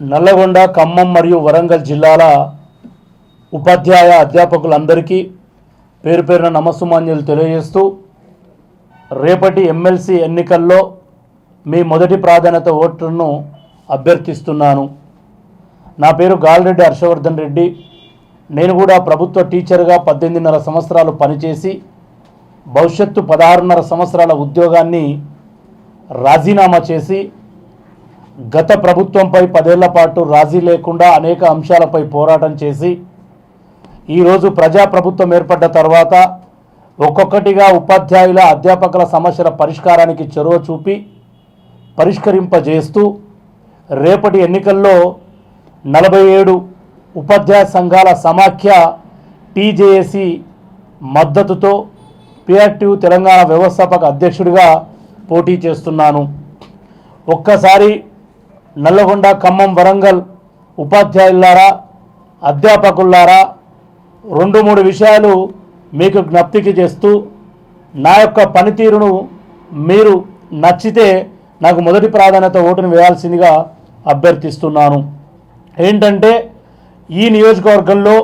నల్లగొండ ఖమ్మం మరియు వరంగల్ జిల్లాల ఉపాధ్యాయ అధ్యాపకులందరికీ పేరు పేరున నమస్సుమాన్యులు తెలియజేస్తూ రేపటి ఎమ్మెల్సీ ఎన్నికల్లో మీ మొదటి ప్రాధాన్యత ఓటును అభ్యర్థిస్తున్నాను. నా పేరు గాలిరెడ్డి హర్షవర్ధన్ రెడ్డి. నేను కూడా ప్రభుత్వ టీచర్గా పద్దెనిమిదిన్నర సంవత్సరాలు పనిచేసి భవిష్యత్తు పదహారున్నర సంవత్సరాల ఉద్యోగాన్ని రాజీనామా చేసి గత ప్రభుత్వంపై పదేళ్ళ పాటు రాజీ లేకుండా అనేక అంశాలపై పోరాటం చేసి ఈరోజు ప్రజాప్రభుత్వం ఏర్పడ్డ తర్వాత ఒక్కొక్కటిగా ఉపాధ్యాయుల అధ్యాపకుల సమస్యల పరిష్కారానికి చొరవ చూపి పరిష్కరింపజేస్తూ రేపటి ఎన్నికల్లో నలభై ఏడు ఉపాధ్యాయ సంఘాల సమాఖ్య టీజేఏసీ మద్దతుతో పిఆర్టీయు తెలంగాణ వ్యవస్థాపక అధ్యక్షుడిగా పోటీ చేస్తున్నాను. ఒక్కసారి నల్లగొండ ఖమ్మం వరంగల్ ఉపాధ్యాయులారా అధ్యాపకులారా రెండు మూడు విషయాలు మీకు జ్ఞప్తికి చేస్తూ నా యొక్క పనితీరును మీరు నచ్చితే నాకు మొదటి ప్రాధాన్యత ఓటును వేయాల్సిందిగా అభ్యర్థిస్తున్నాను. ఏంటంటే ఈ నియోజకవర్గంలో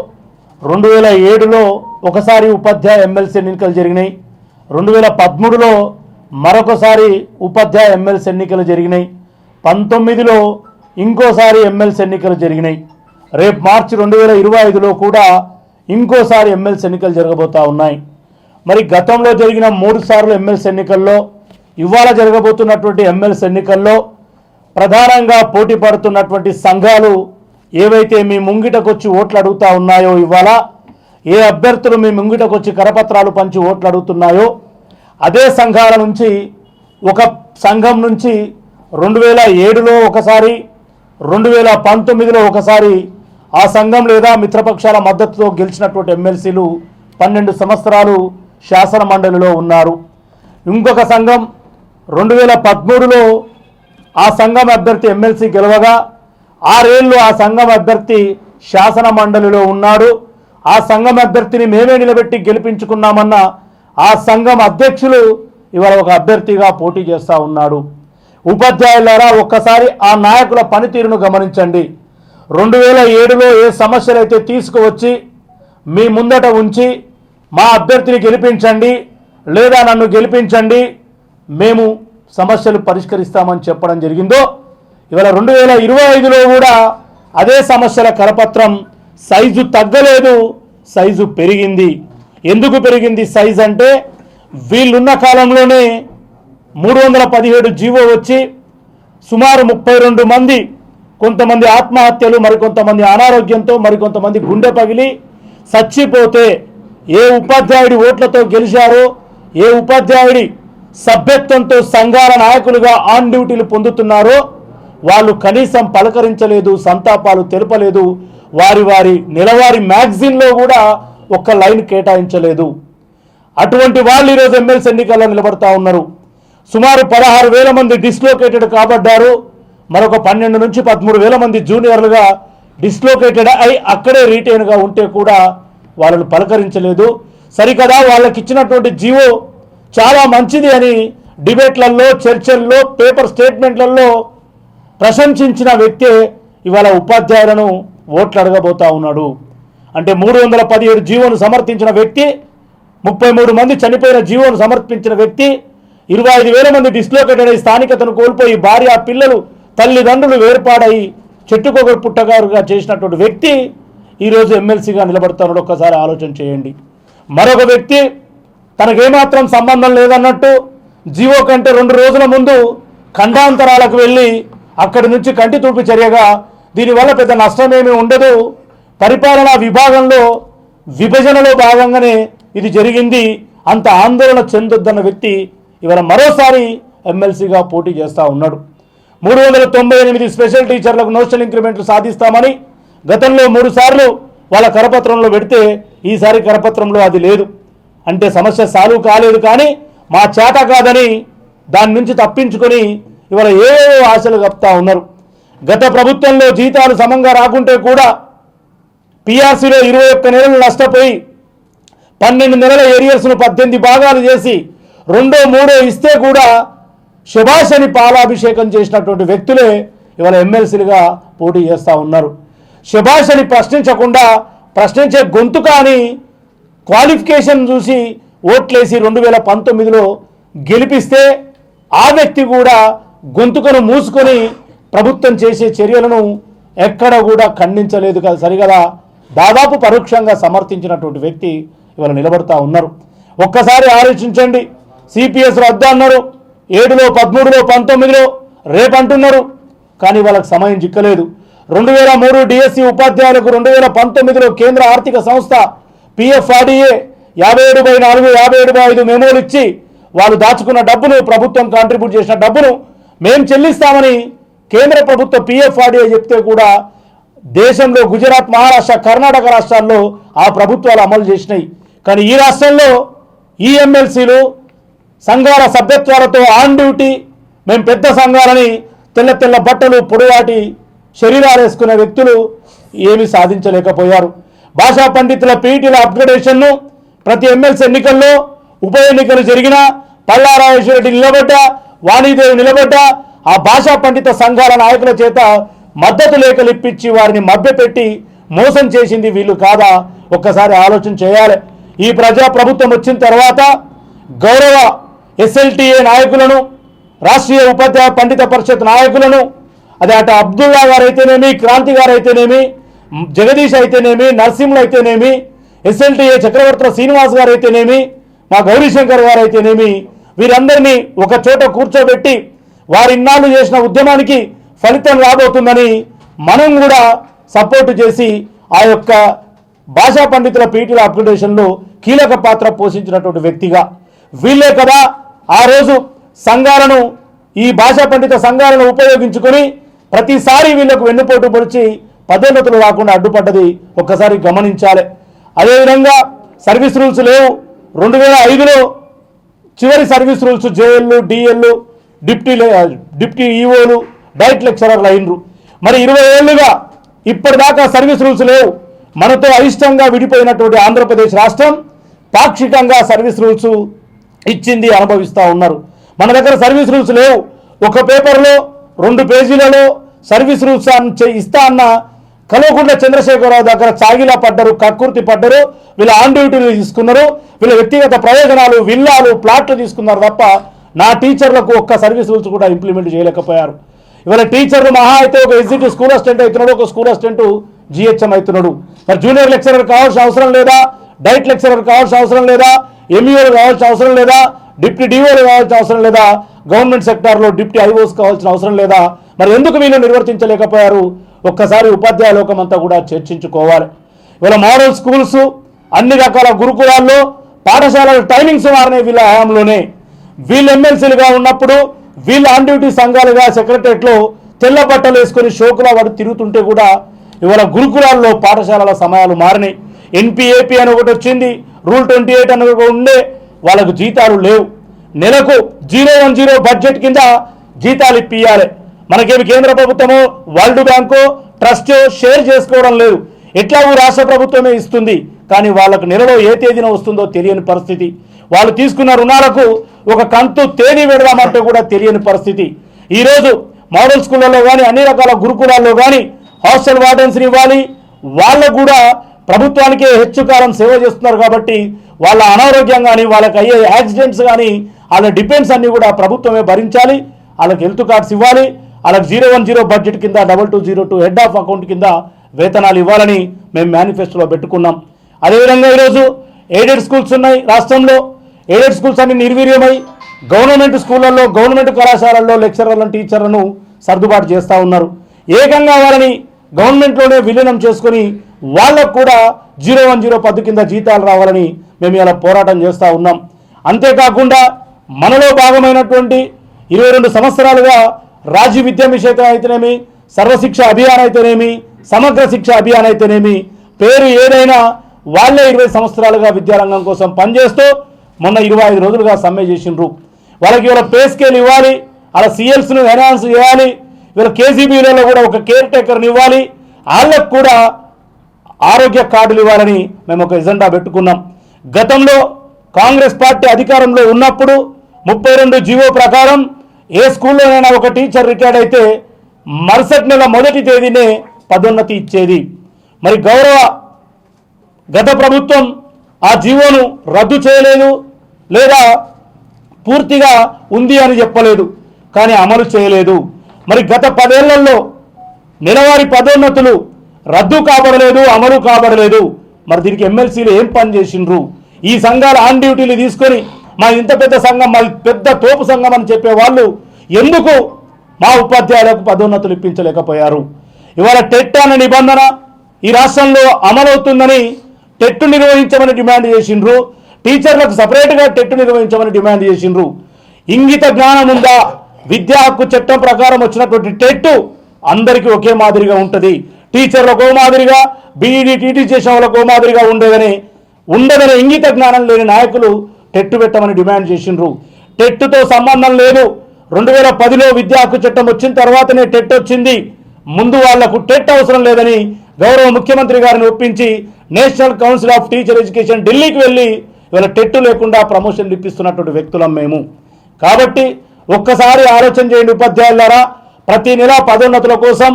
రెండు వేల ఏడులో ఒకసారి ఉపాధ్యాయ ఎమ్మెల్సీ ఎన్నికలు జరిగినాయి. రెండు వేల పదమూడులో మరొకసారి ఉపాధ్యాయ ఎమ్మెల్సీ ఎన్నికలు జరిగినాయి. పంతొమ్మిదిలో ఇంకోసారి ఎమ్మెల్సీ ఎన్నికలు జరిగినాయి. రేపు మార్చి రెండు వేల ఇరవై ఐదులో కూడా ఇంకోసారి ఎమ్మెల్సీ ఎన్నికలు జరగబోతా ఉన్నాయి. మరి గతంలో జరిగిన మూడు సార్లు ఎమ్మెల్సీ ఎన్నికల్లో ఇవాళ జరగబోతున్నటువంటి ఎమ్మెల్సీ ఎన్నికల్లో ప్రధానంగా పోటీ పడుతున్నటువంటి సంఘాలు ఏవైతే మీ ముంగిటకొచ్చి ఓట్లు అడుగుతా ఉన్నాయో ఇవాళ ఏ అభ్యర్థులు మీ ముంగిటకొచ్చి కరపత్రాలు పంచి ఓట్లు అడుగుతున్నాయో అదే సంఘాల నుంచి ఒక సంఘం నుంచి రెండు వేల ఏడులో ఒకసారి రెండు వేల పంతొమ్మిదిలో ఒకసారి ఆ సంఘం లేదా మిత్రపక్షాల మద్దతుతో గెలిచినటువంటి ఎమ్మెల్సీలు పన్నెండు సంవత్సరాలు శాసన మండలిలో ఉన్నారు. ఇంకొక సంఘం రెండు వేల పదమూడులో ఆ సంఘం అభ్యర్థి ఎమ్మెల్సీ గెలవగా ఆరేళ్ళు ఆ సంఘం అభ్యర్థి శాసన మండలిలో ఉన్నాడు. ఆ సంఘం అభ్యర్థిని మేమే నిలబెట్టి గెలిపించుకున్నామన్న ఆ సంఘం అధ్యక్షులు ఇవాళ ఒక అభ్యర్థిగా పోటీ చేస్తూ ఉన్నాడు. ఉపాధ్యాయులారా ఒక్కసారి ఆ నాయకుల పనితీరును గమనించండి. రెండు వేల ఏడులో ఏ సమస్యలు అయితే తీసుకువచ్చి మీ ముందట ఉంచి మా అభ్యర్థిని గెలిపించండి లేదా నన్ను గెలిపించండి మేము సమస్యలు పరిష్కరిస్తామని చెప్పడం జరిగిందో ఇవాళ రెండు వేల ఇరవై ఐదులో కూడా అదే సమస్యల కరపత్రం సైజు తగ్గలేదు సైజు పెరిగింది. ఎందుకు పెరిగింది? సైజు అంటే వీళ్ళున్న కాలంలోనే మూడు వందల పదిహేడు జీవో వచ్చి సుమారు ముప్పై రెండు మంది కొంతమంది ఆత్మహత్యలు మరికొంతమంది అనారోగ్యంతో మరికొంతమంది గుండె పగిలి చచ్చిపోతే ఏ ఉపాధ్యాయుడి ఓట్లతో గెలిచారో ఏ ఉపాధ్యాయుడి సభ్యత్వంతో సంఘాల నాయకులుగా ఆన్ డ్యూటీలు పొందుతున్నారో వాళ్ళు కనీసం పలకరించలేదు సంతాపాలు తెలపలేదు. వారి వారి నెలవారీ మ్యాగజిన్లో కూడా ఒక్క లైన్ కేటాయించలేదు. అటువంటి వాళ్ళు ఈరోజు ఎమ్మెల్సీ ఎన్నికల్లో నిలబడతా ఉన్నారు. సుమారు పదహారు వేల మంది డిస్లోకేటెడ్ కాబడ్డారు. మరొక పన్నెండు నుంచి పదమూడు వేల మంది జూనియర్లుగా డిస్లోకేటెడ్ అయి అక్కడే రీటైన్గా ఉంటే కూడా వాళ్ళను పలకరించలేదు. సరికదా వాళ్ళకి ఇచ్చినటువంటి జీవో చాలా మంచిది అని డిబేట్లలో చర్చల్లో పేపర్ స్టేట్మెంట్లలో ప్రశంసించిన వ్యక్తే ఇవాళ ఉపాధ్యాయులను ఓట్లు అడగబోతా ఉన్నాడు. అంటే మూడు వందల పదిహేడు జీవోను సమర్థించిన వ్యక్తి ముప్పై మూడు మంది చనిపోయిన జీవోను సమర్పించిన వ్యక్తి ఇరవై ఐదు వేల మంది డిస్లోకేటెడ్ అయి స్థానికతను కోల్పోయి భార్య పిల్లలు తల్లిదండ్రులు వేర్పాడై చెట్టుకొక పుట్టగారుగా చేసినటువంటి వ్యక్తి ఈరోజు ఎమ్మెల్సీగా నిలబడుతున్నాడు ఒక్కసారి ఆలోచన చేయండి. మరొక వ్యక్తి తనకేమాత్రం సంబంధం లేదన్నట్టు జీవో కంటే రెండు రోజుల ముందు ఖండాంతరాలకు వెళ్ళి అక్కడి నుంచి కంటి తూర్పు చర్యగా దీనివల్ల పెద్ద నష్టమేమీ ఉండదు. పరిపాలనా విభాగంలో విభజనలో భాగంగానే ఇది జరిగింది. అంత ఆందోళన చెందొద్దన్న వ్యక్తి ఇవాళ మరోసారి ఎమ్మెల్సీగా పోటీ చేస్తూ ఉన్నాడు. మూడు వందల తొంభై ఎనిమిది స్పెషల్ టీచర్లకు నోషనల్ ఇంక్రిమెంట్లు సాధిస్తామని గతంలో మూడు సార్లు వాళ్ళ కరపత్రంలో పెడితే ఈసారి కరపత్రంలో అది లేదు. అంటే సమస్య సాల్వ్ కాలేదు కానీ మా చేత కాదని దాని నుంచి తప్పించుకొని ఇవాళ ఏవేవో ఆశలు కప్తా ఉన్నారు. గత ప్రభుత్వంలో జీతాలు సమంగా రాకుంటే కూడా పిఆర్సీలో ఇరవై ఒక్క నెలలు నష్టపోయి పన్నెండు నెలల ఏరియర్స్ను పద్దెనిమిది భాగాలు చేసి రెండో మూడో ఇస్తే కూడా శుభాషని అని పాలాభిషేకం చేసినటువంటి వ్యక్తులే ఇవాళ ఎమ్మెల్సీలుగా పోటీ చేస్తూ ఉన్నారు. శుభాషని అని ప్రశ్నించకుండా ప్రశ్నించే గొంతు కానీ క్వాలిఫికేషన్ చూసి ఓట్లేసి రెండు వేల పంతొమ్మిదిలో గెలిపిస్తే ఆ వ్యక్తి కూడా గొంతుకను మూసుకొని ప్రభుత్వం చేసే చర్యలను ఎక్కడ కూడా ఖండించలేదు కదా సరిగదా? దాదాపు పరోక్షంగా సమర్థించినటువంటి వ్యక్తి ఇవాళ నిలబడతా ఉన్నారు. ఒక్కసారి ఆలోచించండి. సిపిఎస్ రద్దు అన్నారు. ఏడులో పదమూడులో పంతొమ్మిదిలో రేపు అంటున్నారు. కానీ వాళ్ళకి సమయం చిక్కలేదు రెండు వేల మూడు డిఎస్సి ఉపాధ్యాయులకు రెండు వేల పంతొమ్మిదిలో కేంద్ర ఆర్థిక సంస్థ పిఎఫ్ఆర్డిఏ యాభై ఏడు బై నాలుగు యాభై ఏడు బై ఐదు మెమోలు ఇచ్చి వాళ్ళు దాచుకున్న డబ్బును ప్రభుత్వం కాంట్రిబ్యూట్ చేసిన డబ్బును మేము చెల్లిస్తామని కేంద్ర ప్రభుత్వ పిఎఫ్ఆర్డిఏ చెప్తే కూడా దేశంలో గుజరాత్ మహారాష్ట్ర కర్ణాటక రాష్ట్రాల్లో ఆ ప్రభుత్వాలు అమలు చేసినాయి. కానీ ఈ రాష్ట్రంలో ఈ ఎమ్మెల్సీలు సంఘాల సభ్యత్వాలతో ఆన్ డ్యూటీ మేము పెద్ద సంఘాలని తెల్ల తెల్ల బట్టలు పొడవాటి శరీరాలు వేసుకునే వ్యక్తులు ఏమీ సాధించలేకపోయారు. భాషా పండితుల పీటీల అప్గ్రేడేషన్ను ప్రతి ఎమ్మెల్సీ ఎన్నికల్లో ఉప ఎన్నికలు జరిగిన పల్లారాజేశ్వరరెడ్డి నిలబడ్డ వాణిదేవి నిలబడ్డ ఆ భాషా పండిత సంఘాల నాయకుల చేత మద్దతు లేఖలు ఇప్పించి వారిని మభ్యపెట్టి మోసం చేసింది వీళ్ళు కాదా? ఒక్కసారి ఆలోచన చేయాలి. ఈ ప్రజా ప్రభుత్వం వచ్చిన తర్వాత గౌరవ ఎస్ఎల్టీఏ నాయకులను రాష్ట్రీయ ఉపాధ్యాయ పండిత పరిషత్ నాయకులను అదే అటు అబ్దుల్లా గారు అయితేనేమి క్రాంతి గారు అయితేనేమి జగదీష్ అయితేనేమి నరసింహులు అయితేనేమి ఎస్ఎల్టీఏ చక్రవర్తుల శ్రీనివాస్ గారు అయితేనేమి మా గౌరీశంకర్ గారు అయితేనేమి వీరందరినీ ఒక చోట కూర్చోబెట్టి వారి ఇన్నాళ్ళు చేసిన ఉద్యమానికి ఫలితం రాబోతుందని మనం కూడా సపోర్టు చేసి ఆ యొక్క భాషా పండితుల పీటీల అప్లికేషన్లో కీలక పాత్ర పోషించినటువంటి వ్యక్తిగా. వీళ్ళే కదా ఆ రోజు సంఘాలను ఈ భాషా పండిత సంఘాలను ఉపయోగించుకొని ప్రతిసారి వీళ్ళకు వెన్నుపోటు పొడిచి పదోన్నతులు రాకుండా అడ్డుపడ్డది ఒక్కసారి గమనించాలి. అదేవిధంగా సర్వీస్ రూల్స్ లేవు. రెండు వేల ఐదులో చివరి సర్వీస్ రూల్స్ జేఎల్లు డిఎల్లు డిప్టీ లే- డిప్టీ ఈఓలు డైట్ లెక్చరర్లు అయినరు. మరి ఇరవై ఏళ్ళుగా ఇప్పటిదాకా సర్వీస్ రూల్స్ లేవు. మనతో అయిష్టంగా విడిపోయినటువంటి ఆంధ్రప్రదేశ్ రాష్ట్రం పాక్షికంగా సర్వీస్ రూల్స్ ఇచ్చింది అనుభవిస్తూ ఉన్నారు. మన దగ్గర సర్వీస్ రూల్స్ లేవు. ఒక పేపర్లో రెండు పేజీలలో సర్వీస్ రూల్స్ ఇస్తా అన్న కల్వకుంట్ల చంద్రశేఖరరావు దగ్గర చాగిలా పడ్డరు కక్కుర్తి పడ్డరు వీళ్ళ ఆన్ డ్యూటీలు తీసుకున్నారు వీళ్ళ వ్యక్తిగత ప్రయోజనాలు విల్లాలు ప్లాట్లు తీసుకున్నారు తప్ప నా టీచర్లకు ఒక్క సర్వీస్ రూల్స్ కూడా ఇంప్లిమెంట్ చేయలేకపోయారు. ఇవాళ టీచర్లు మహా అయితే ఒక ఎగ్జిక్యూటివ్ స్కూల్ అసిస్టెంట్ అవుతున్నాడు ఒక స్కూల్ అసిస్టెంట్ జిహెచ్ఎం అవుతున్నాడు. మరి జూనియర్ లెక్చరర్ కావాల్సిన అవసరం లేదా? డైట్ లెక్చరర్ కావాల్సిన అవసరం లేదా? ఎంఈఓలు కావాల్సిన అవసరం లేదా? డిప్యూటీ డిఓలు కావాల్సిన అవసరం లేదా? గవర్నమెంట్ సెక్టార్లో డిప్యూటీ ఐఓస్ కావాల్సిన అవసరం లేదా? మరి ఎందుకు వీళ్ళు నిర్వర్తించలేకపోయారు? ఒక్కసారి ఉపాధ్యాయ లోకమంతా కూడా చర్చించుకోవాలి. ఇవాళ మోడల్ స్కూల్స్ అన్ని రకాల గురుకులాల్లో పాఠశాలల టైమింగ్స్ మారినాయి వీళ్ళ హయాంలోనే వీళ్ళు ఎమ్మెల్సీలుగా ఉన్నప్పుడు వీళ్ళ ఆన్ డ్యూటీ సంఘాలుగా సెక్రటరియట్లో తెల్ల బట్టలు వేసుకొని షోకులా వాడు తిరుగుతుంటే కూడా ఇవాళ గురుకులాల్లో పాఠశాలల సమయాలు మారినాయి. ఎన్పిఏపి అని ఒకటి వచ్చింది రూల్ ట్వంటీ ఎయిట్ అని ఒకటి ఉండే వాళ్ళకు జీతాలు లేవు. నెలకు జీరో వన్ జీరో బడ్జెట్ కింద జీతాలు ఇప్పియాలి మనకేమి కేంద్ర ప్రభుత్వము వరల్డ్ బ్యాంకు ట్రస్ట్ షేర్ చేసుకోవడం లేదు. ఎట్లాగూ రాష్ట్ర ప్రభుత్వమే ఇస్తుంది? కానీ వాళ్ళకు నెలలో ఏ తేదీన వస్తుందో తెలియని పరిస్థితి. వాళ్ళు తీసుకున్న రుణాలకు ఒక కంతు తేదీ పెడదామంటే కూడా తెలియని పరిస్థితి. ఈరోజు మోడల్ స్కూళ్ళలో కానీ అన్ని రకాల గురుకులాల్లో కానీ హాస్టల్ వార్డెన్స్ని ఇవ్వాలి. వాళ్ళకు కూడా ప్రభుత్వానికే హెచ్చు కాలం సేవ చేస్తున్నారు కాబట్టి వాళ్ళ అనారోగ్యం కానీ వాళ్ళకి అయ్యే యాక్సిడెంట్స్ కానీ వాళ్ళ డిపెండ్స్ అన్నీ కూడా ప్రభుత్వమే భరించాలి. వాళ్ళకి హెల్త్ కార్డ్స్ ఇవ్వాలి. వాళ్ళకి జీరో వన్ జీరో బడ్జెట్ కింద double two zero two head of account కింద వేతనాలు ఇవ్వాలని మేము మేనిఫెస్టోలో పెట్టుకున్నాం. అదేవిధంగా ఈరోజు ఎయిడెడ్ స్కూల్స్ ఉన్నాయి రాష్ట్రంలో. ఎయిడెడ్ స్కూల్స్ అన్ని నిర్వీర్యమై గవర్నమెంట్ స్కూళ్ళల్లో గవర్నమెంట్ కళాశాలల్లో లెక్చరర్లను టీచర్లను సర్దుబాటు చేస్తూ ఉన్నారు. ఏకంగా వాళ్ళని గవర్నమెంట్లోనే విలీనం చేసుకొని వాళ్ళకు కూడా జీరో వన్ జీరో పద్దు కింద జీతాలు రావాలని మేము ఇలా పోరాటం చేస్తూ ఉన్నాం. అంతేకాకుండా మనలో భాగమైనటువంటి ఇరవై రెండు సంవత్సరాలుగా రాజీ విద్యా నిషేధం అయితేనేమి సర్వశిక్ష అభియాన్ అయితేనేమి సమగ్ర శిక్ష అభియాన్ అయితేనేమి పేరు ఏదైనా వాళ్ళే ఇరవై సంవత్సరాలుగా విద్యారంగం కోసం పనిచేస్తూ మొన్న ఇరవై ఐదు రోజులుగా సమ్మె చేసిండ్రు. వాళ్ళకి ఇవాళ పే స్కేల్ ఇవ్వాలి వాళ్ళ సీఎల్స్ను ఎన్హాన్స్ చేయాలి వీళ్ళ కేజీబీలలో కూడా ఒక కేర్ టేకర్ని ఇవ్వాలి. వాళ్ళకు కూడా ఆరోగ్య కార్డులు ఇవ్వాలని మేము ఒక ఎజెండా పెట్టుకున్నాం. గతంలో కాంగ్రెస్ పార్టీ అధికారంలో ఉన్నప్పుడు ముప్పై రెండు జీవో ప్రకారం ఏ స్కూల్లోనైనా ఒక టీచర్ రిటైర్డ్ అయితే మరుసటి నెల మొదటి తేదీనే పదోన్నతి ఇచ్చేది. మరి గౌరవ గత ప్రభుత్వం ఆ జీవోను రద్దు చేయలేదు లేదా పూర్తిగా ఉంది అని చెప్పలేదు. కానీ అమలు చేయలేదు. మరి గత పదేళ్ళలో నెలవారీ పదోన్నతులు రద్దు కాబడలేదు అమలు కాబడలేదు. మరి దీనికి ఎమ్మెల్సీలు ఏం పని చేసిండ్రు? ఈ సంఘాల ఆన్ డ్యూటీలు తీసుకొని మా ఇంత పెద్ద సంఘం మా పెద్ద తోపు సంఘం అని చెప్పే వాళ్ళు ఎందుకు మా ఉపాధ్యాయులకు పదోన్నతులు ఇప్పించలేకపోయారు? ఇవాళ టెట్ అనే నిబంధన ఈ రాష్ట్రంలో అమలవుతుందని టెట్ నిర్వహించమని డిమాండ్ చేసిండ్రు. టీచర్లకు సపరేట్గా టెట్ నిర్వహించమని డిమాండ్ చేసిండ్రు. ఇంగిత జ్ఞానం ఉందా? విద్యా హక్కు చట్టం ప్రకారం వచ్చినటువంటి టెట్ అందరికీ ఒకే మాదిరిగా ఉంటుంది. టీచర్లకు మాదిరిగా బీఈడి టీటీ చేసిన వాళ్ళకు మాదిరిగా ఉండేదని ఉండదనే ఇంగిత జ్ఞానం లేని నాయకులు టెట్టు పెట్టమని డిమాండ్ చేసిండ్రు. టెట్టుతో సంబంధం లేదు. రెండు వేల పదిలో విద్యా హక్కు చట్టం వచ్చిన తర్వాతనే టెట్ వచ్చింది. ముందు వాళ్ళకు టెట్ అవసరం లేదని గౌరవ ముఖ్యమంత్రి గారిని ఒప్పించి National Council of Teacher Education ఢిల్లీకి వెళ్ళి ఇవాళ టెట్టు లేకుండా ప్రమోషన్లు ఇప్పిస్తున్నటువంటి వ్యక్తులం మేము. కాబట్టి ఒక్కసారి ఆలోచన చేయండి ఉపాధ్యాయులారా. ప్రతి నెల పదోన్నతుల కోసం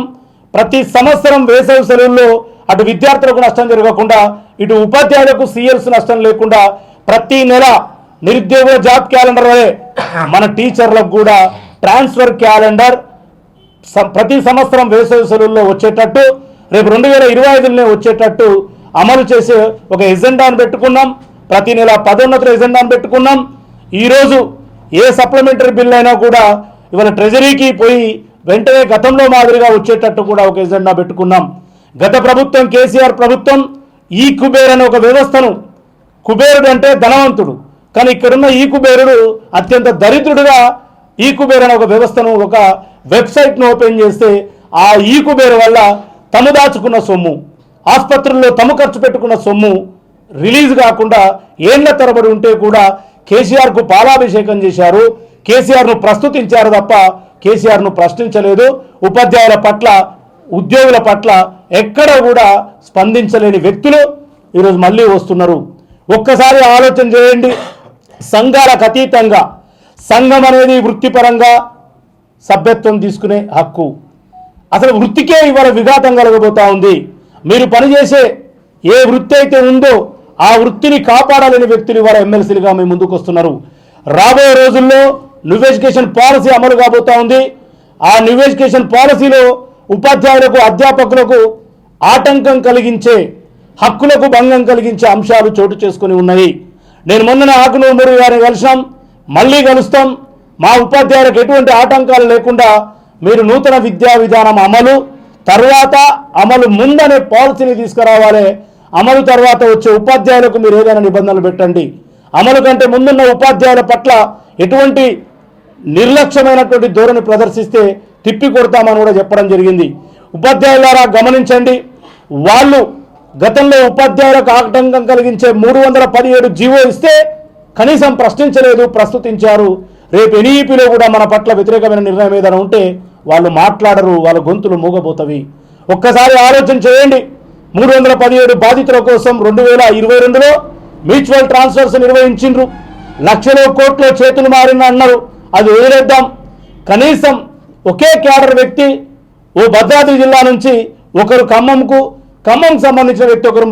ప్రతి సంవత్సరం వేసవి సెలవుల్లో అటు విద్యార్థులకు నష్టం జరగకుండా ఇటు ఉపాధ్యాయులకు సీఎల్స్ నష్టం లేకుండా ప్రతి నెల నిరుద్యోగ జాబ్ క్యాలెండర్ వలె మన టీచర్లకు కూడా ట్రాన్స్ఫర్ క్యాలెండర్ ప్రతి సంవత్సరం వేసవి సెలవుల్లో వచ్చేటట్టు రేపు రెండు వేల ఇరవై ఐదులోనే వచ్చేటట్టు అమలు చేసే ఒక ఎజెండాను పెట్టుకున్నాం. ప్రతి నెల పదోన్నతుల ఎజెండాను పెట్టుకున్నాం. ఈరోజు ఏ సప్లిమెంటరీ బిల్ అయినా కూడా ఇవాళ ట్రెజరీకి పోయి వెంటనే గతంలో మాదిరిగా వచ్చేటట్టు కూడా ఒక ఎజెండా పెట్టుకున్నాం. గత ప్రభుత్వం కేసీఆర్ ప్రభుత్వం ఈ కుబేర్ అనే ఒక వ్యవస్థను కుబేరుడు అంటే ధనవంతుడు. కానీ ఇక్కడున్న ఈ కుబేరుడు అత్యంత దరిద్రుడుగా ఈ కుబేర్ అనే ఒక వ్యవస్థను ఒక వెబ్సైట్ను ఓపెన్ చేస్తే ఆ ఈ కుబేర్ వల్ల తము దాచుకున్న సొమ్ము ఆసుపత్రుల్లో తము ఖర్చు పెట్టుకున్న సొమ్ము రిలీజ్ కాకుండా ఏండ్ల తరబడి ఉంటే కూడా కేసీఆర్కు పాలాభిషేకం చేశారు. కేసీఆర్ను ప్రస్తుతించారు తప్ప కేసీఆర్ను ప్రశ్నించలేదు. ఉపాధ్యాయుల పట్ల ఉద్యోగుల పట్ల ఎక్కడ కూడా స్పందించలేని వ్యక్తులు ఈరోజు మళ్ళీ వస్తున్నారు. ఒక్కసారి ఆలోచన చేయండి. సంఘాలకు అతీతంగా సంఘం అనేది వృత్తిపరంగా సభ్యత్వం తీసుకునే హక్కు. అసలు వృత్తికే ఇవాళ విఘాతం కలగబోతా ఉంది. మీరు పనిచేసే ఏ వృత్తి అయితే ఉందో ఆ వృత్తిని కాపాడాలని వ్యక్తులు వారు ఎమ్మెల్సీలుగా మేము ముందుకు వస్తున్నారు. రాబోయే రోజుల్లో న్యూ ఎడ్యుకేషన్ పాలసీ అమలు కాబోతా ఉంది. ఆ న్యూ ఎడ్యుకేషన్ పాలసీలో ఉపాధ్యాయులకు అధ్యాపకులకు ఆటంకం కలిగించే హక్కులకు భంగం కలిగించే అంశాలు చోటు చేసుకుని ఉన్నాయి. నేను మొన్న ఆకునూరు మురుగు గారిని కలిసాం మళ్ళీ కలుస్తాం. మా ఉపాధ్యాయులకు ఎటువంటి ఆటంకాలు లేకుండా మీరు నూతన విద్యా విధానం అమలు తర్వాత అమలు ముందనే పాలసీని తీసుకురావాలి అమలు తర్వాత వచ్చే ఉపాధ్యాయులకు మీరు ఏదైనా నిబంధనలు పెట్టండి. అమలు కంటే ముందున్న ఉపాధ్యాయుల పట్ల ఎటువంటి నిర్లక్ష్యమైనటువంటి ధోరణి ప్రదర్శిస్తే తిప్పి కొడతామని కూడా చెప్పడం జరిగింది. ఉపాధ్యాయులారా గమనించండి. వాళ్ళు గతంలో ఉపాధ్యాయులకు ఆటంకం కలిగించే మూడు వందల పదిహేడు జీవో ఇస్తే కనీసం ప్రశ్నించలేదు ప్రస్తుతించారు. రేపు ఎన్ఈపిలో కూడా మన పట్ల వ్యతిరేకమైన నిర్ణయం ఏదైనా ఉంటే వాళ్ళు మాట్లాడరు వాళ్ళ గొంతులు మూగబోతవి. ఒక్కసారి ఆలోచన చేయండి. మూడు వందల పదిహేడు బాధితుల కోసం రెండు వేల ఇరవై రెండులో మ్యూచువల్ ట్రాన్స్ఫర్స్ నిర్వహించిండ్రు. లక్షలో కోట్లు చేతులు మారిన అన్నారు. అది వదిలేద్దాం. కనీసం ఒకే క్యాడర్ వ్యక్తి ఓ భద్రాద్రి జిల్లా నుంచి ఒకరు ఖమ్మంకు ఖమ్మంకు సంబంధించిన వ్యక్తి ఒకరు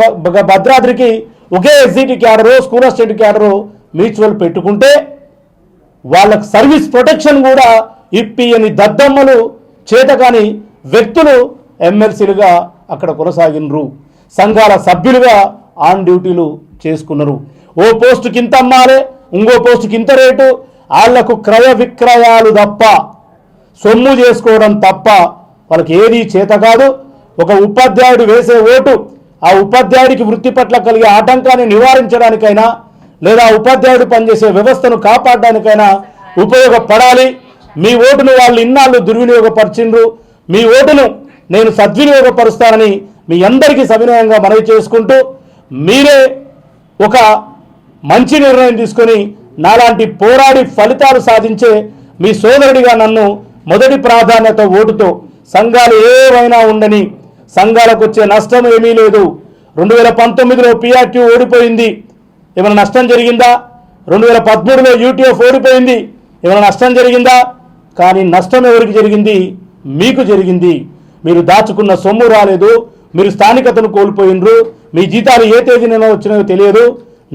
భద్రాద్రికి ఒకే SCT cadre school assistant cadre mutual పెట్టుకుంటే వాళ్ళకు సర్వీస్ ప్రొటెక్షన్ కూడా ఇప్పియని దద్దమ్మలు చేతకాని వ్యక్తులు ఎమ్మెల్సీలుగా అక్కడ కొనసాగినరు. సంఘాల సభ్యులుగా ఆన్ డ్యూటీలు చేసుకున్నారు. ఓ పోస్టుకి ఇంత అమ్మాలే ఇంకో పోస్టుకి ఇంత రేటు. వాళ్ళకు క్రయ విక్రయాలు తప్ప సొమ్ము చేసుకోవడం తప్ప వాళ్ళకి ఏది చేత కాదు. ఒక ఉపాధ్యాయుడు వేసే ఓటు ఆ ఉపాధ్యాయుడికి వృత్తి పట్ల కలిగే ఆటంకాన్ని నివారించడానికైనా లేదా ఉపాధ్యాయుడు పనిచేసే వ్యవస్థను కాపాడడానికైనా ఉపయోగపడాలి. మీ ఓటును వాళ్ళు ఇన్నాళ్ళు దుర్వినియోగపరిచిండ్రు. మీ ఓటును నేను సద్వినియోగపరుస్తానని మీ అందరికీ సవినయంగా మనవి చేసుకుంటూ మీరే ఒక మంచి నిర్ణయం తీసుకొని నాలాంటి పోరాడి ఫలితాలు సాధించే మీ సోదరుడిగా నన్ను మొదటి ప్రాధాన్యత ఓటుతో సంఘాలు ఏవైనా ఉండని సంఘాలకు వచ్చే నష్టం ఏమీ లేదు. రెండు వేల పంతొమ్మిదిలో పిఆర్టీ ఓడిపోయింది. ఏమైనా నష్టం జరిగిందా? రెండు వేల పదమూడులో యూటీఎఫ్ ఓడిపోయింది. ఏమైనా నష్టం జరిగిందా? కానీ నష్టం ఎవరికి జరిగింది? మీకు జరిగింది. మీరు దాచుకున్న సొమ్ము రాలేదు మీరు స్థానికతను కోల్పోయినరు మీ జీతాలు ఏ తేదీనైనా వచ్చినాయో తెలియదు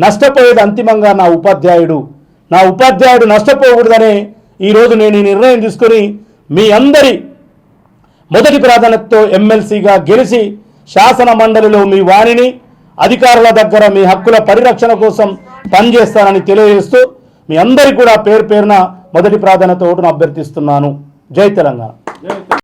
నష్టపోయేది అంతిమంగా నా ఉపాధ్యాయుడు. నా ఉపాధ్యాయుడు నష్టపోకూడదనే ఈరోజు నేను ఈ నిర్ణయం తీసుకొని మీ అందరి మొదటి ప్రాధాన్యతతో ఎమ్మెల్సీగా గెలిచి శాసన మండలిలో మీ వాణిని అధికారుల దగ్గర మీ హక్కుల పరిరక్షణ కోసం పనిచేస్తానని తెలియజేస్తూ మీ అందరికీ కూడా పేరు పేరున మొదటి ప్రాధాన్యత ఓటును అభ్యర్థిస్తున్నాను. జై తెలంగాణ.